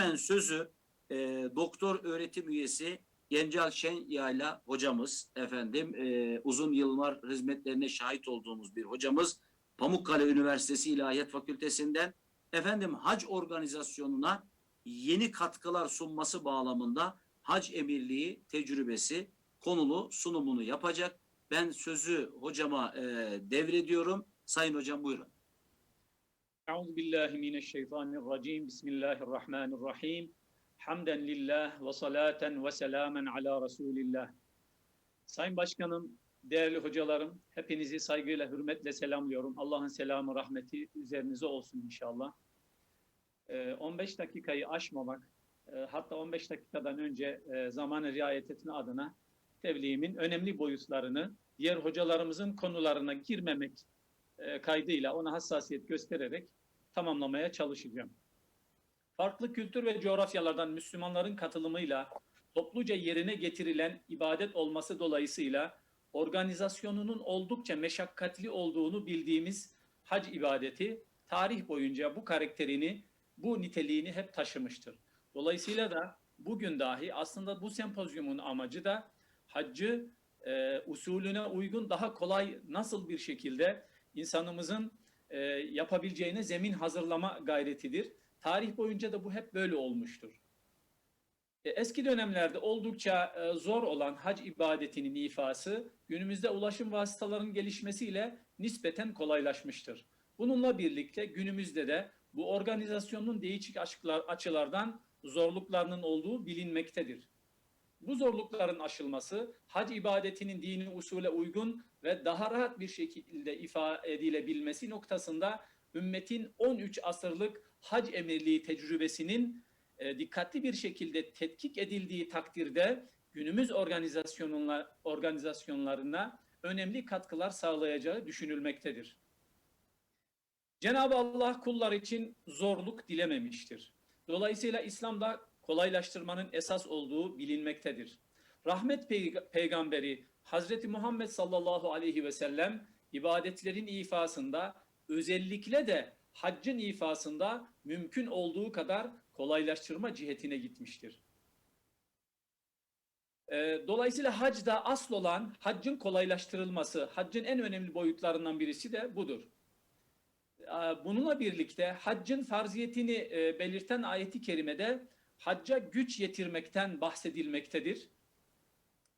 hemen sözü e, doktor öğretim üyesi Gencal Şen Yayla hocamız efendim e, uzun yıllar hizmetlerine şahit olduğumuz bir hocamız Pamukkale Üniversitesi İlahiyat Fakültesinden efendim hac organizasyonuna yeni katkılar sunması bağlamında hac emirliği tecrübesi konulu sunumunu yapacak. Ben sözü hocama e, devrediyorum. Sayın hocam buyurun. Euzu billahi mineşşeytanirracim. Bismillahirrahmanirrahim. Hamden lillah ve salaten ve selamen ala Resulillah. Sayın Başkanım, değerli hocalarım, hepinizi saygıyla, hürmetle selamlıyorum. Allah'ın selamı, rahmeti üzerinize olsun inşallah. Ee, 15 dakikayı aşmamak, e, hatta 15 dakikadan önce e, zamanı riayet etme adına tebliğimin önemli boyutlarını, diğer hocalarımızın konularına girmemek e, kaydıyla ona hassasiyet göstererek tamamlamaya çalışacağım. Farklı kültür ve coğrafyalardan Müslümanların katılımıyla topluca yerine getirilen ibadet olması dolayısıyla organizasyonunun oldukça meşakkatli olduğunu bildiğimiz hac ibadeti tarih boyunca bu karakterini, bu niteliğini hep taşımıştır. Dolayısıyla da bugün dahi aslında bu sempozyumun amacı da haccı e, usulüne uygun daha kolay nasıl bir şekilde insanımızın e, yapabileceğine zemin hazırlama gayretidir. Tarih boyunca da bu hep böyle olmuştur. E, eski dönemlerde oldukça e, zor olan hac ibadetinin ifası günümüzde ulaşım vasıtalarının gelişmesiyle nispeten kolaylaşmıştır. Bununla birlikte günümüzde de bu organizasyonun değişik açılardan zorluklarının olduğu bilinmektedir. Bu zorlukların aşılması hac ibadetinin dini usule uygun ve daha rahat bir şekilde ifade edilebilmesi noktasında ümmetin 13 asırlık hac emirliği tecrübesinin e, dikkatli bir şekilde tetkik edildiği takdirde günümüz organizasyonlar, organizasyonlarına önemli katkılar sağlayacağı düşünülmektedir. Cenab-ı Allah kullar için zorluk dilememiştir. Dolayısıyla İslam'da kolaylaştırmanın esas olduğu bilinmektedir. Rahmet peyg- peygamberi Hazreti Muhammed sallallahu aleyhi ve sellem ibadetlerin ifasında özellikle de haccın ifasında mümkün olduğu kadar kolaylaştırma cihetine gitmiştir. Ee, Dolayısıyla hacda asıl olan haccın kolaylaştırılması, haccın en önemli boyutlarından birisi de budur. Ee, Bununla birlikte haccın farziyetini e, belirten ayeti kerimede hacca güç yetirmekten bahsedilmektedir.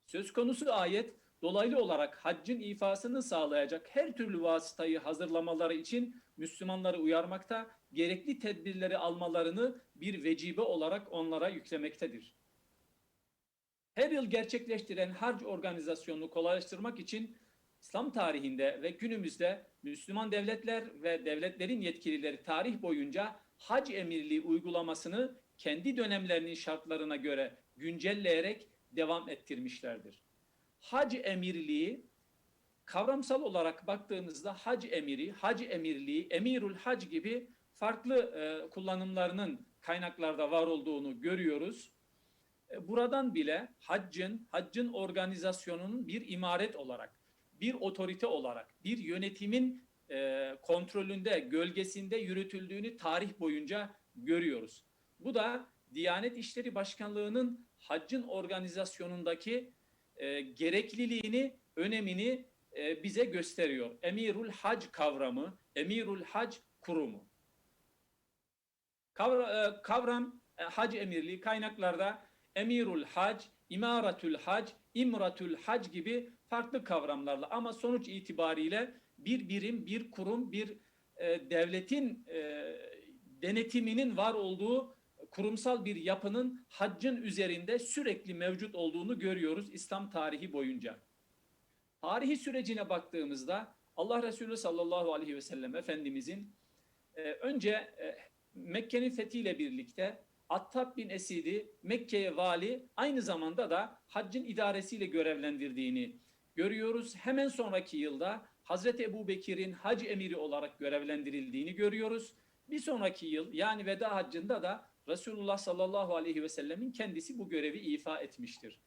Söz konusu ayet dolaylı olarak haccın ifasını sağlayacak her türlü vasıtayı hazırlamaları için Müslümanları uyarmakta, gerekli tedbirleri almalarını bir vecibe olarak onlara yüklemektedir. Her yıl gerçekleştiren harc organizasyonunu kolaylaştırmak için İslam tarihinde ve günümüzde Müslüman devletler ve devletlerin yetkilileri tarih boyunca hac emirliği uygulamasını kendi dönemlerinin şartlarına göre güncelleyerek devam ettirmişlerdir. Hac emirliği kavramsal olarak baktığımızda hac emiri, hac emirliği, emirul hac gibi farklı e, kullanımlarının kaynaklarda var olduğunu görüyoruz. E, buradan bile haccın, haccın organizasyonunun bir imaret olarak, bir otorite olarak, bir yönetimin e, kontrolünde, gölgesinde yürütüldüğünü tarih boyunca görüyoruz. Bu da Diyanet İşleri Başkanlığı'nın haccın organizasyonundaki e, gerekliliğini, önemini e, bize gösteriyor. Emirul Hac kavramı, Emirul Hac kurumu. Kavra, e, kavram e, hac emirliği kaynaklarda Emirul Hac, İmaratul Hac, İmratul Hac gibi farklı kavramlarla ama sonuç itibariyle bir birim, bir kurum, bir e, devletin e, denetiminin var olduğu kurumsal bir yapının haccın üzerinde sürekli mevcut olduğunu görüyoruz İslam tarihi boyunca. Tarihi sürecine baktığımızda Allah Resulü sallallahu aleyhi ve sellem Efendimizin e, önce e, Mekke'nin fethiyle birlikte Attab bin Esid'i Mekke'ye vali aynı zamanda da haccın idaresiyle görevlendirdiğini görüyoruz. Hemen sonraki yılda Hazreti Ebu Bekir'in hac emiri olarak görevlendirildiğini görüyoruz. Bir sonraki yıl yani veda haccında da Resulullah sallallahu aleyhi ve sellemin kendisi bu görevi ifa etmiştir.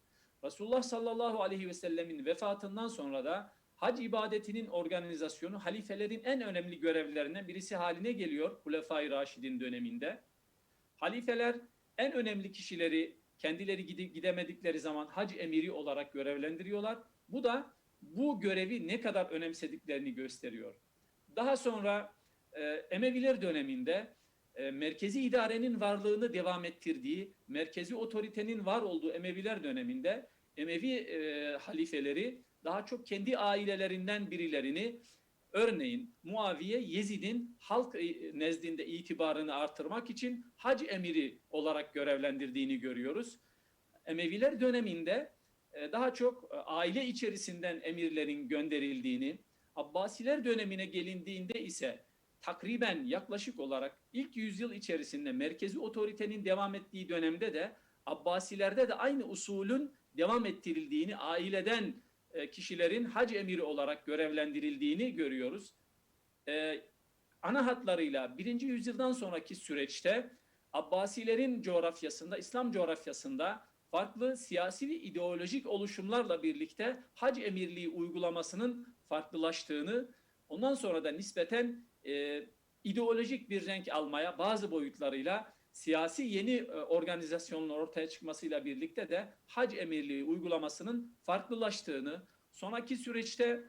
Resulullah sallallahu aleyhi ve sellemin vefatından sonra da hac ibadetinin organizasyonu halifelerin en önemli görevlerinden birisi haline geliyor Hulefai Raşidin döneminde. Halifeler en önemli kişileri kendileri gide- gidemedikleri zaman hac emiri olarak görevlendiriyorlar. Bu da bu görevi ne kadar önemsediklerini gösteriyor. Daha sonra e, Emeviler döneminde e, merkezi idarenin varlığını devam ettirdiği, merkezi otoritenin var olduğu Emeviler döneminde Emevi e, halifeleri daha çok kendi ailelerinden birilerini örneğin Muaviye Yezid'in halk e, nezdinde itibarını artırmak için hac emiri olarak görevlendirdiğini görüyoruz. Emeviler döneminde e, daha çok e, aile içerisinden emirlerin gönderildiğini, Abbasiler dönemine gelindiğinde ise takriben yaklaşık olarak ilk yüzyıl içerisinde merkezi otoritenin devam ettiği dönemde de Abbasilerde de aynı usulün devam ettirildiğini, aileden e, kişilerin hac emiri olarak görevlendirildiğini görüyoruz. E, ana hatlarıyla birinci yüzyıldan sonraki süreçte Abbasilerin coğrafyasında, İslam coğrafyasında farklı siyasi ve ideolojik oluşumlarla birlikte hac emirliği uygulamasının farklılaştığını, ondan sonra da nispeten e, ideolojik bir renk almaya bazı boyutlarıyla siyasi yeni e, organizasyonun ortaya çıkmasıyla birlikte de hac emirliği uygulamasının farklılaştığını, sonraki süreçte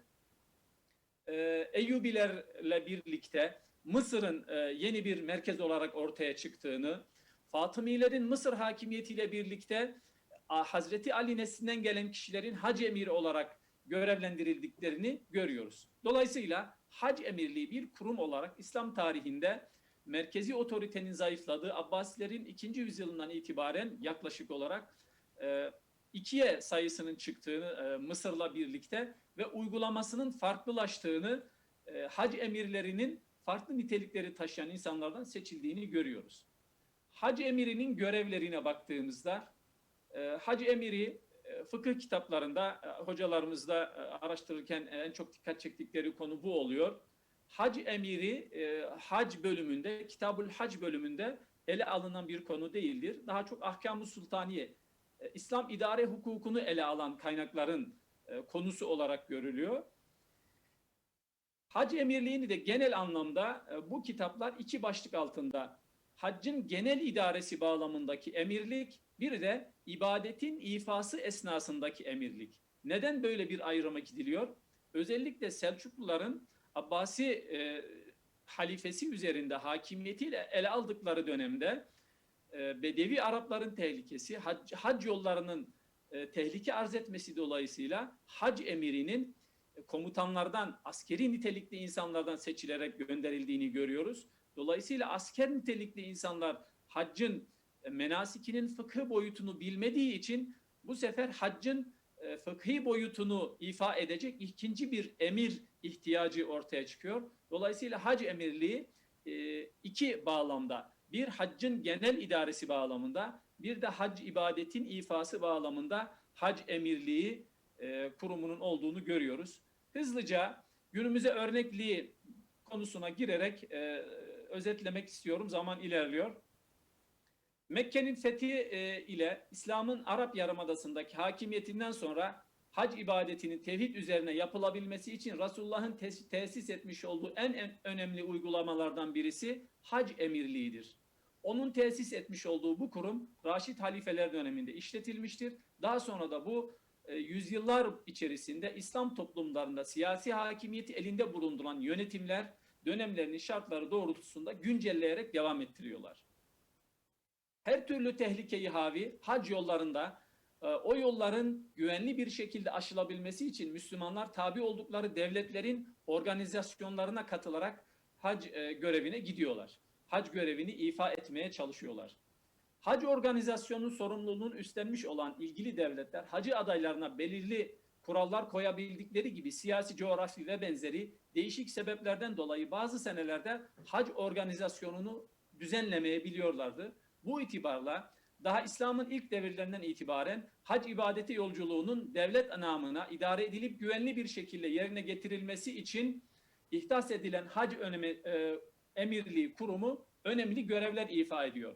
e, Eyyubilerle birlikte Mısır'ın e, yeni bir merkez olarak ortaya çıktığını, Fatımilerin Mısır hakimiyetiyle birlikte Hazreti Ali neslinden gelen kişilerin hac emiri olarak görevlendirildiklerini görüyoruz. Dolayısıyla hac emirliği bir kurum olarak İslam tarihinde merkezi otoritenin zayıfladığı Abbasilerin ikinci yüzyılından itibaren yaklaşık olarak e, ikiye sayısının çıktığını e, Mısır'la birlikte ve uygulamasının farklılaştığını, e, hac emirlerinin farklı nitelikleri taşıyan insanlardan seçildiğini görüyoruz. Hac emirinin görevlerine baktığımızda e, hac emiri fıkıh kitaplarında e, hocalarımız da e, araştırırken en çok dikkat çektikleri konu bu oluyor. Hac emiri e, hac bölümünde, Kitabul Hac bölümünde ele alınan bir konu değildir. Daha çok Ahkam-ı Sultaniye, İslam idare hukukunu ele alan kaynakların konusu olarak görülüyor. Hac emirliğini de genel anlamda bu kitaplar iki başlık altında haccın genel idaresi bağlamındaki emirlik, bir de ibadetin ifası esnasındaki emirlik. Neden böyle bir ayrıma gidiliyor? Özellikle Selçukluların Abbasi e, halifesi üzerinde hakimiyetiyle ele aldıkları dönemde e, Bedevi Arapların tehlikesi, hac, hac yollarının e, tehlike arz etmesi dolayısıyla hac emirinin e, komutanlardan, askeri nitelikli insanlardan seçilerek gönderildiğini görüyoruz. Dolayısıyla asker nitelikli insanlar haccın menasikinin fıkıh boyutunu bilmediği için bu sefer haccın e, fıkhi boyutunu ifa edecek ikinci bir emir ihtiyacı ortaya çıkıyor. Dolayısıyla hac emirliği e, iki bağlamda bir haccın genel idaresi bağlamında bir de hac ibadetin ifası bağlamında hac emirliği e, kurumunun olduğunu görüyoruz. Hızlıca günümüze örnekliği konusuna girerek e, özetlemek istiyorum. Zaman ilerliyor. Mekke'nin fethi e, ile İslam'ın Arap Yarımadası'ndaki hakimiyetinden sonra hac ibadetinin tevhid üzerine yapılabilmesi için Resulullah'ın tes- tesis etmiş olduğu en, en önemli uygulamalardan birisi hac emirliğidir. Onun tesis etmiş olduğu bu kurum Raşid halifeler döneminde işletilmiştir. Daha sonra da bu e, yüzyıllar içerisinde İslam toplumlarında siyasi hakimiyeti elinde bulunduran yönetimler dönemlerinin şartları doğrultusunda güncelleyerek devam ettiriyorlar. Her türlü tehlikeyi havi hac yollarında e, o yolların güvenli bir şekilde aşılabilmesi için Müslümanlar tabi oldukları devletlerin organizasyonlarına katılarak hac e, görevine gidiyorlar. Hac görevini ifa etmeye çalışıyorlar. Hac organizasyonunun sorumluluğunu üstlenmiş olan ilgili devletler hacı adaylarına belirli kurallar koyabildikleri gibi siyasi, coğrafi ve benzeri değişik sebeplerden dolayı bazı senelerde hac organizasyonunu düzenlemeyebiliyorlardı. Bu itibarla daha İslam'ın ilk devirlerinden itibaren hac ibadeti yolculuğunun devlet namına idare edilip güvenli bir şekilde yerine getirilmesi için ihdas edilen hac önemi, e, emirliği kurumu önemli görevler ifa ediyor.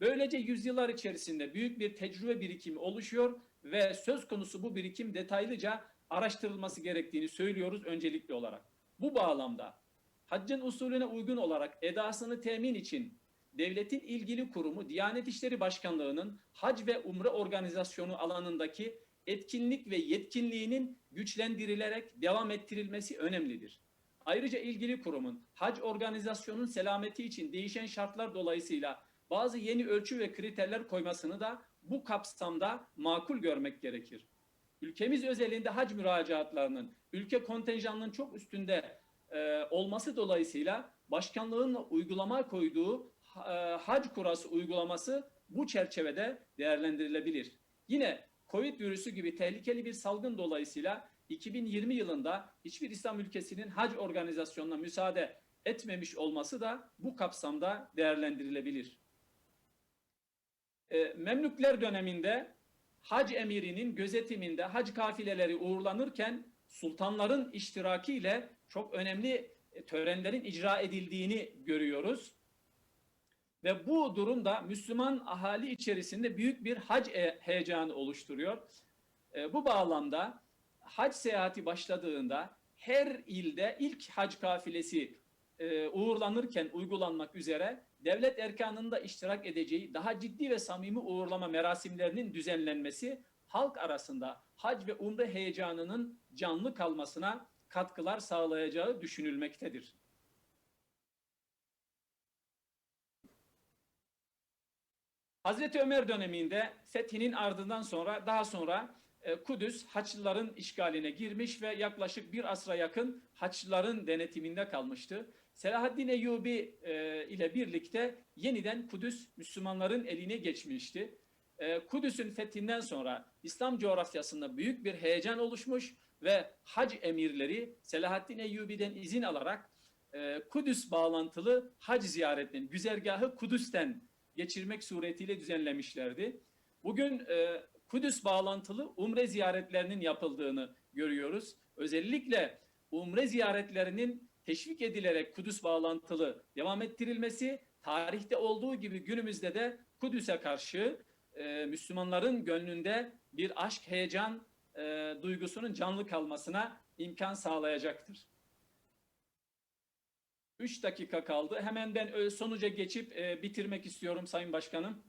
Böylece yüzyıllar içerisinde büyük bir tecrübe birikimi oluşuyor ve söz konusu bu birikim detaylıca araştırılması gerektiğini söylüyoruz öncelikli olarak. Bu bağlamda haccın usulüne uygun olarak edasını temin için devletin ilgili kurumu Diyanet İşleri Başkanlığı'nın hac ve umre organizasyonu alanındaki etkinlik ve yetkinliğinin güçlendirilerek devam ettirilmesi önemlidir. Ayrıca ilgili kurumun hac organizasyonun selameti için değişen şartlar dolayısıyla bazı yeni ölçü ve kriterler koymasını da bu kapsamda makul görmek gerekir. Ülkemiz özelinde hac müracaatlarının ülke kontenjanının çok üstünde e, olması dolayısıyla başkanlığın uygulama koyduğu hac kurası uygulaması bu çerçevede değerlendirilebilir. Yine Covid virüsü gibi tehlikeli bir salgın dolayısıyla 2020 yılında hiçbir İslam ülkesinin hac organizasyonuna müsaade etmemiş olması da bu kapsamda değerlendirilebilir. E, Memlükler döneminde hac emirinin gözetiminde hac kafileleri uğurlanırken sultanların iştirakiyle çok önemli e, törenlerin icra edildiğini görüyoruz. Ve bu durumda Müslüman ahali içerisinde büyük bir hac e- heyecanı oluşturuyor. E, bu bağlamda hac seyahati başladığında her ilde ilk hac kafilesi e, uğurlanırken uygulanmak üzere devlet erkanında iştirak edeceği daha ciddi ve samimi uğurlama merasimlerinin düzenlenmesi halk arasında hac ve umre heyecanının canlı kalmasına katkılar sağlayacağı düşünülmektedir. Hazreti Ömer döneminde fethinin ardından sonra daha sonra e, Kudüs Haçlıların işgaline girmiş ve yaklaşık bir asra yakın Haçlıların denetiminde kalmıştı. Selahaddin Eyyubi e, ile birlikte yeniden Kudüs Müslümanların eline geçmişti. E, Kudüs'ün fethinden sonra İslam coğrafyasında büyük bir heyecan oluşmuş ve hac emirleri Selahaddin Eyyubi'den izin alarak Kudüs bağlantılı hac ziyaretinin güzergahı Kudüs'ten geçirmek suretiyle düzenlemişlerdi. Bugün e, Kudüs bağlantılı umre ziyaretlerinin yapıldığını görüyoruz. Özellikle umre ziyaretlerinin teşvik edilerek Kudüs bağlantılı devam ettirilmesi, tarihte olduğu gibi günümüzde de Kudüs'e karşı e, Müslümanların gönlünde bir aşk, heyecan e, duygusunun canlı kalmasına imkan sağlayacaktır. Üç dakika kaldı. Hemen ben ö- sonuca geçip e, bitirmek istiyorum Sayın Başkanım.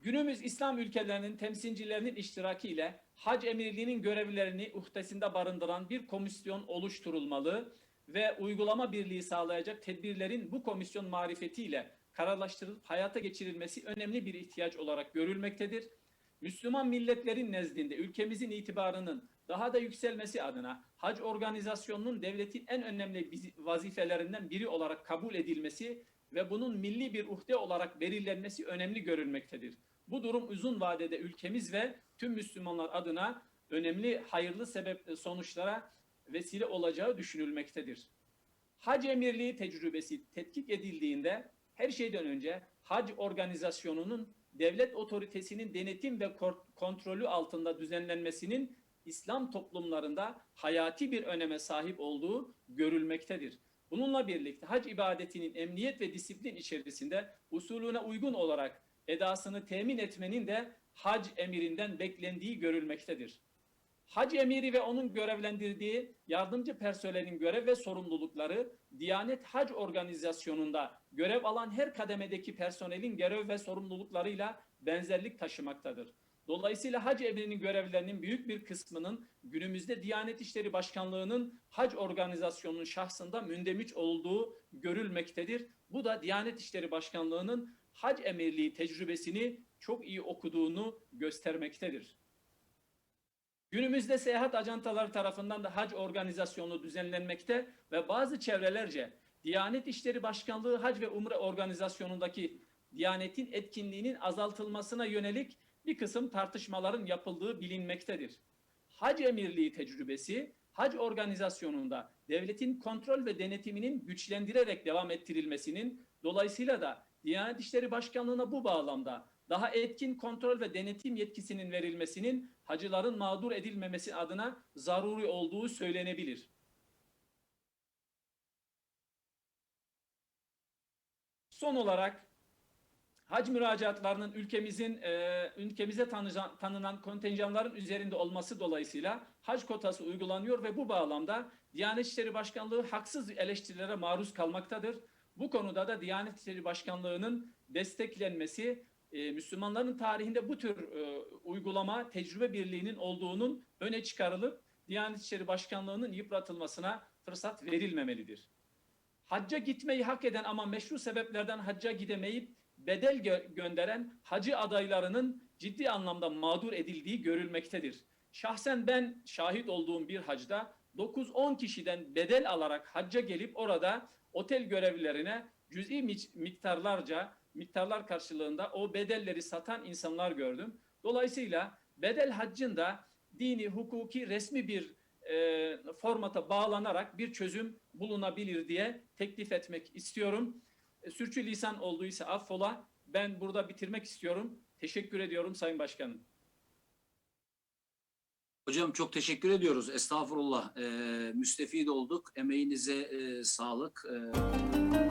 Günümüz İslam ülkelerinin temsilcilerinin iştirakiyle hac emirliğinin görevlerini uhdesinde barındıran bir komisyon oluşturulmalı ve uygulama birliği sağlayacak tedbirlerin bu komisyon marifetiyle kararlaştırılıp hayata geçirilmesi önemli bir ihtiyaç olarak görülmektedir. Müslüman milletlerin nezdinde ülkemizin itibarının daha da yükselmesi adına hac organizasyonunun devletin en önemli vazifelerinden biri olarak kabul edilmesi ve bunun milli bir uhde olarak belirlenmesi önemli görülmektedir. Bu durum uzun vadede ülkemiz ve tüm Müslümanlar adına önemli hayırlı sebep sonuçlara vesile olacağı düşünülmektedir. Hac emirliği tecrübesi tetkik edildiğinde her şeyden önce hac organizasyonunun devlet otoritesinin denetim ve kontrolü altında düzenlenmesinin İslam toplumlarında hayati bir öneme sahip olduğu görülmektedir. Bununla birlikte hac ibadetinin emniyet ve disiplin içerisinde usulüne uygun olarak edasını temin etmenin de hac emirinden beklendiği görülmektedir. Hac emiri ve onun görevlendirdiği yardımcı personelin görev ve sorumlulukları Diyanet Hac Organizasyonu'nda görev alan her kademedeki personelin görev ve sorumluluklarıyla benzerlik taşımaktadır. Dolayısıyla hac emrinin görevlerinin büyük bir kısmının günümüzde Diyanet İşleri Başkanlığı'nın hac organizasyonunun şahsında mündemiş olduğu görülmektedir. Bu da Diyanet İşleri Başkanlığı'nın hac emirliği tecrübesini çok iyi okuduğunu göstermektedir. Günümüzde seyahat ajantaları tarafından da hac organizasyonu düzenlenmekte ve bazı çevrelerce Diyanet İşleri Başkanlığı Hac ve Umre Organizasyonu'ndaki Diyanet'in etkinliğinin azaltılmasına yönelik bir kısım tartışmaların yapıldığı bilinmektedir. Hac emirliği tecrübesi hac organizasyonunda devletin kontrol ve denetiminin güçlendirerek devam ettirilmesinin dolayısıyla da Diyanet İşleri Başkanlığı'na bu bağlamda daha etkin kontrol ve denetim yetkisinin verilmesinin hacıların mağdur edilmemesi adına zaruri olduğu söylenebilir. Son olarak hac müracaatlarının ülkemizin e, ülkemize tanıca- tanınan kontenjanların üzerinde olması dolayısıyla hac kotası uygulanıyor ve bu bağlamda Diyanet İşleri Başkanlığı haksız eleştirilere maruz kalmaktadır. Bu konuda da Diyanet İşleri Başkanlığı'nın desteklenmesi, e, Müslümanların tarihinde bu tür e, uygulama, tecrübe birliğinin olduğunun öne çıkarılıp Diyanet İşleri Başkanlığı'nın yıpratılmasına fırsat verilmemelidir. Hacca gitmeyi hak eden ama meşru sebeplerden hacca gidemeyip bedel gö- gönderen hacı adaylarının ciddi anlamda mağdur edildiği görülmektedir. Şahsen ben şahit olduğum bir hacda 9-10 kişiden bedel alarak hacca gelip orada otel görevlilerine cüz'i mi- miktarlarca miktarlar karşılığında o bedelleri satan insanlar gördüm. Dolayısıyla bedel haccın da dini, hukuki, resmi bir e, formata bağlanarak bir çözüm bulunabilir diye teklif etmek istiyorum. E, sürçülisan olduysa affola. Ben burada bitirmek istiyorum. Teşekkür ediyorum Sayın Başkanım. Hocam çok teşekkür ediyoruz. Estağfurullah. Ee, müstefid olduk. Emeğinize e, sağlık. Ee,